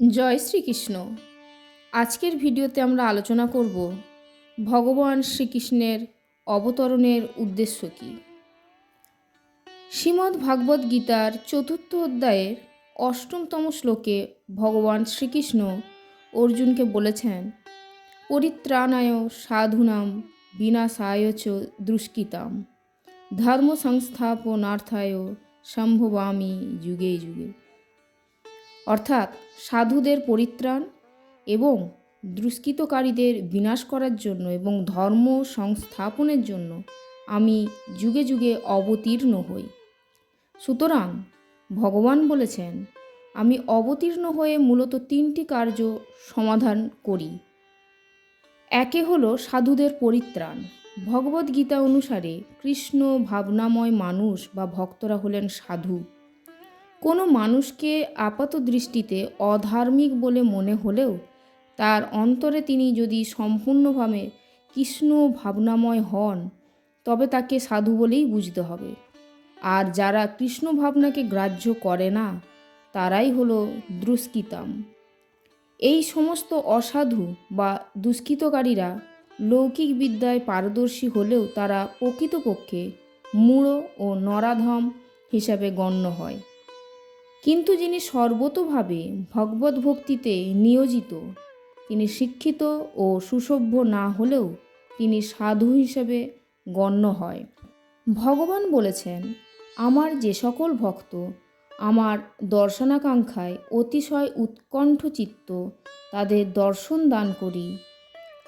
জয় শ্রীকৃষ্ণ। আজকের ভিডিওতে আমরা আলোচনা করব ভগবান শ্রীকৃষ্ণের অবতরণের উদ্দেশ্য কী? শ্রীমদ্ ভাগবত গীতার চতুর্থ অধ্যায়ের অষ্টমতম শ্লোকে ভগবান শ্রীকৃষ্ণ অর্জুনকে বলেছেন, পরিত্রাণায় সাধুনাম বিনাশায় চ দুষ্কৃতাম। ধর্ম সংস্থাপনার্থায় সম্ভবামি যুগে যুগে। অর্থাৎ সাধুদের পরিত্রাণ এবং দুষ্কৃতকারীদের বিনাশ করার জন্য এবং ধর্ম সংস্থাপনের জন্য আমি যুগে যুগে অবতীর্ণ হই। সুতরাং ভগবান বলেছেন, আমি অবতীর্ণ হয়ে মূলত তিনটি কার্য সমাধান করি। একে হলো সাধুদের পরিত্রাণ। ভগবদ্গীতা অনুসারে কৃষ্ণ ভাবনাময় মানুষ বা ভক্তরা হলেন সাধু। কোনো মানুষকে আপাত দৃষ্টিতে অধার্মিক বলে মনে হলেও তার অন্তরে তিনি যদি সম্পূর্ণভাবে কৃষ্ণ ভাবনাময় হন, তবে তাকে সাধু বলেই বুঝতে হবে। আর যারা কৃষ্ণ ভাবনাকে গ্রাহ্য করে না, তারাই হলো দুষ্কৃতাম। এই সমস্ত অসাধু বা দুষ্কৃতকারীরা লৌকিক বিদ্যায় পারদর্শী হলেও তারা প্রকৃতপক্ষে মূঢ় ও নরাধম হিসাবে গণ্য হয়। কিন্তু যিনি সর্বতোভাবে ভগবত ভক্তিতে নিয়োজিত, তিনি শিক্ষিত ও সুসভ্য না হলেও তিনি সাধু হিসেবে গণ্য হয়। ভগবান বলেছেন, আমার যে সকল ভক্ত, আমার দর্শনাকাঙ্ক্ষায় অতিশয় উৎকণ্ঠ চিত্ত, তাদের দর্শন দান করি,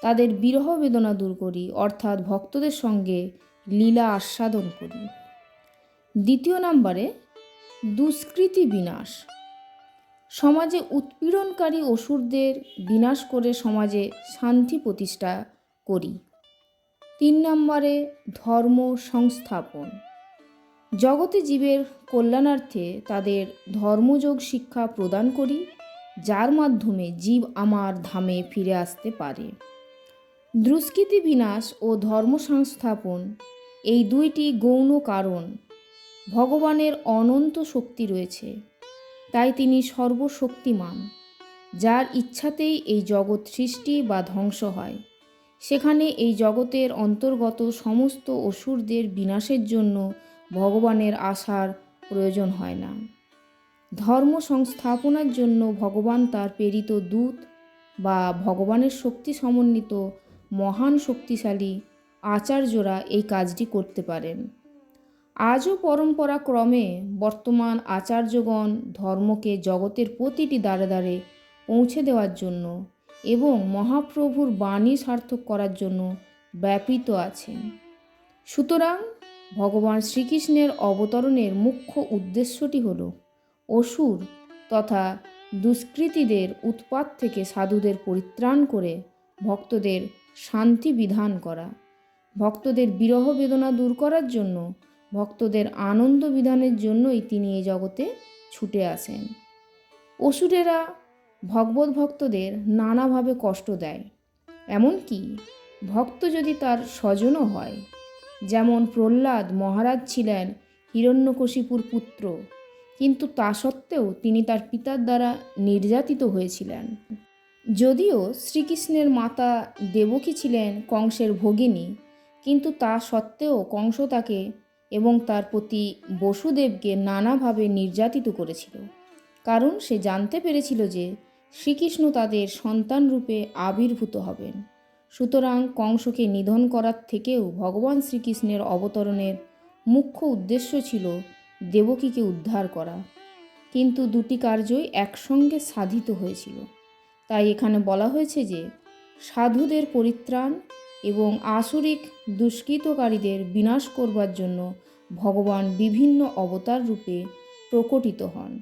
তাদের বিরহ বেদনা দূর করি, অর্থাৎ ভক্তদের সঙ্গে লীলা আস্বাদন করি। দ্বিতীয় নম্বরে দুষ্কৃতি বিনাশ। সমাজে উৎপীড়নকারী অসুরদের বিনাশ করে সমাজে শান্তি প্রতিষ্ঠা করি। তিন নম্বরে ধর্ম সংস্থাপন। জগতে জীবের কল্যাণার্থে তাদের ধর্মযোগ শিক্ষা প্রদান করি, যার মাধ্যমে জীব আমার ধামে ফিরে আসতে পারে। দুষ্কৃতি বিনাশ ও ধর্ম সংস্থাপন এই দুইটি গৌণ কারণ ভগবানের অনন্ত শক্তি রয়েছে। তাই তিনি সর্বশক্তিমান, যার ইচ্ছাতেই এই জগৎ সৃষ্টি বা ধ্বংস হয়। সেখানে এই জগতের অন্তর্গত সমস্ত অসুরদের বিনাশের জন্য ভগবানের আশার প্রয়োজন হয় না। ধর্ম সংস্থাপনার জন্য ভগবান তার প্রেরিত দূত বা ভগবানের শক্তি সমন্বিত মহান শক্তিশালী আচার্যরা এই কাজটি করতে পারেন। আজও পরম্পরা ক্রমে বর্তমান আচার্যগণ ধর্মকে জগতের প্রতিটি দ্বারে দ্বারে পৌঁছে দেওয়ার জন্য এবং মহাপ্রভুর বাণী সার্থক করার জন্য ব্যাপিত আছেন। সুতরাং ভগবান শ্রীকৃষ্ণের অবতরণের মুখ্য উদ্দেশ্যটি হল অসুর তথা দুষ্কৃতীদের উৎপাত থেকে সাধুদের পরিত্রাণ করে ভক্তদের শান্তি বিধান করা, ভক্তদের বিরহ বেদনা দূর করার জন্য ভক্তদের আনন্দ বিধানের জন্যই তিনি এই জগতে ছুটে আসেন। অসুরেরা ভগবত ভক্তদের নানাভাবে কষ্ট দেয়। এমনকি ভক্ত যদি তার স্বজনও হয়, যেমন প্রহ্লাদ মহারাজ ছিলেন হিরণ্যকশিপুর পুত্র, কিন্তু তা সত্ত্বেও তিনি তার পিতার দ্বারা নির্যাতিত হয়েছিলেন। যদিও শ্রীকৃষ্ণের মাতা দেবকী ছিলেন কংসের ভগিনী, কিন্তু তা সত্ত্বেও কংস তাকে এবং তার প্রতি বসুদেবকে নানাভাবে নির্যাতিত করেছিল। কারণ সে জানতে পেরেছিল যে শ্রীকৃষ্ণ তাদের সন্তান রূপে আবির্ভূত হবেন। সুতরাং কংসকে নিধন করার থেকেও ভগবান শ্রীকৃষ্ণের অবতরণের মুখ্য উদ্দেশ্য ছিল দেবকীকে উদ্ধার করা। কিন্তু দুটি কার্যই একসঙ্গে সাধিত হয়েছিল। তাই এখানে বলা হয়েছে যে সাধুদের পরিত্রাণ এবং আসরিক দুষ্কৃতকারীদের বিনাশ করবার জন্য ভগবান বিভিন্ন অবতার রূপে প্রকটিত হন।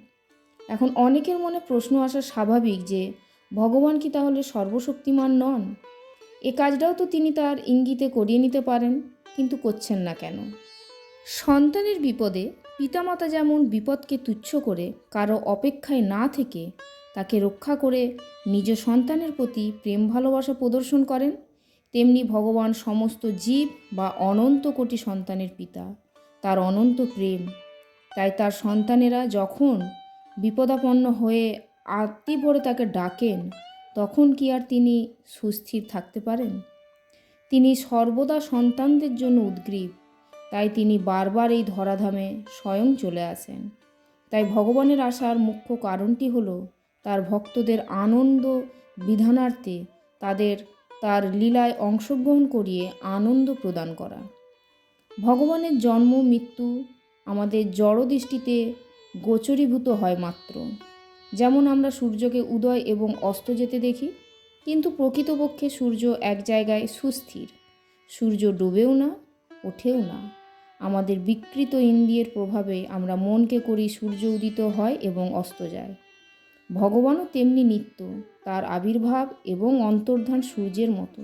এখন অনেকের মনে প্রশ্ন আসা স্বাভাবিক যে, ভগবান কি তাহলে সর্বশক্তিমান নন? এ কাজটাও তো তিনি তার ইঙ্গিতে করিয়ে নিতে পারেন, কিন্তু করছেন না কেন? সন্তানের বিপদে পিতামাতা যেমন বিপদকে তুচ্ছ করে কারও অপেক্ষায় না থেকে তাকে রক্ষা করে নিজ সন্তানের প্রতি প্রেম ভালোবাসা প্রদর্শন করেন তেমনি ভগবান সমস্ত জীব বা অনন্ত কোটি সন্তানের পিতা। তার অনন্ত প্রেম। তাই তার সন্তানেরা যখন বিপদাপন্ন হয়ে আত্মি তাকে ডাকেন, তখন কি আর তিনি সুস্থির থাকতে পারেন? তিনি সর্বদা সন্তানদের জন্য উদ্গ্রীব। তাই তিনি বারবার এই ধরাধামে স্বয়ং চলে আসেন। তাই ভগবানের আসার মুখ্য কারণটি হলো, তার ভক্তদের আনন্দ বিধানার্থে তাদের তার লীলায় অংশগ্রহণ করিয়ে আনন্দ প্রদান করা। ভগবানের জন্ম, মৃত্যু আমাদের জড় দৃষ্টিতে গোচরীভূত হয় মাত্র। যেমন আমরা সূর্যকে উদয় এবং অস্ত যেতে দেখি, কিন্তু প্রকৃতপক্ষে সূর্য এক জায়গায় সুস্থির। সূর্য ডুবেও না, ওঠেও না। আমাদের বিকৃত ইন্দ্রিয়ের প্রভাবে আমরা মনকে করি সূর্য উদিত হয় এবং অস্ত যায়। ভগবানও তেমনি নিত্য। তার আবির্ভাব এবং অন্তর্ধান সূর্যের মতো।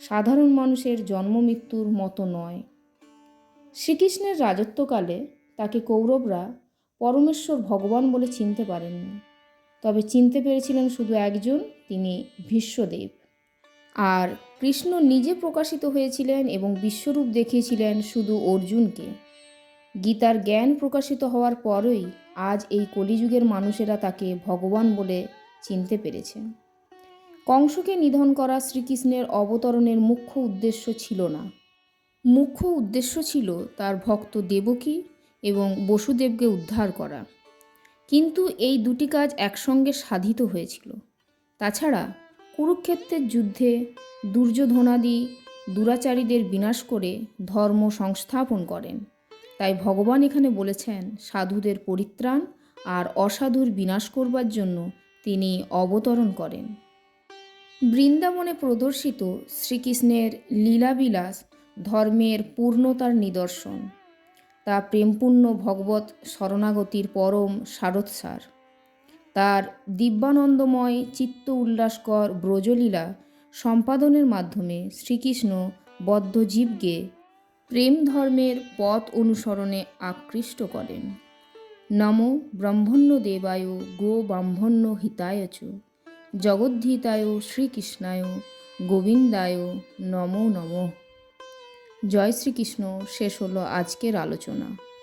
সাধারণ মানুষের জন্ম মৃত্যুর মতো নয়। শ্রীকৃষ্ণের রাজত্বকালে তাকে কৌরবরা পরমেশ্বর ভগবান বলে চিনতে পারেননি। তবে চিনতে পেরেছিলেন শুধু একজন, তিনি ভীষ্মদেব আর কৃষ্ণ নিজে প্রকাশিত হয়েছিলেন এবং বিশ্বরূপ দেখিয়েছিলেন শুধু অর্জুনকে। গীতার জ্ঞান প্রকাশিত হওয়ার পরই আজ এই কলিযুগের মানুষেরা তাকে ভগবান বলে চিনতে পেরেছে। কংসকে নিধন করা শ্রীকৃষ্ণের অবতরণের মুখ্য উদ্দেশ্য ছিল না। মুখ্য উদ্দেশ্য ছিল তার ভক্ত দেবকী এবং বসুদেবকে উদ্ধার করা। কিন্তু এই দুটি কাজ একসঙ্গে সাধিত হয়েছিল। তাছাড়া কুরুক্ষেত্রের যুদ্ধে দুর্যোধনাদি দুরাচারীদের বিনাশ করে ধর্ম সংস্থাপন করেন। তাই ভগবান এখানে বলেছেন, সাধুদের পরিত্রাণ আর অসাধুর বিনাশ করবার জন্য তিনি অবতরণ করেন। বৃন্দাবনে প্রদর্শিত শ্রীকৃষ্ণের লীলাবিলাস ধর্মের পূর্ণতার নিদর্শন। তা প্রেমপূর্ণ ভগবত শরণাগতির পরম সারৎসার। তার দিব্যানন্দময় চিত্ত উল্লাসকর ব্রজলীলা সম্পাদনের মাধ্যমে শ্রীকৃষ্ণ বদ্ধজীবকে প্রেম ধর্মের পথ অনুসরণে আকৃষ্ট করেন। নম ব্রহ্মণ্য দেবায় গো ব্রাহ্মণ্য হিতায় চ। জগদ্ধিতায় শ্রীকৃষ্ণায় গোবিন্দায় নমো নম। জয় শ্রীকৃষ্ণ। শেষ হলো আজকের আলোচনা।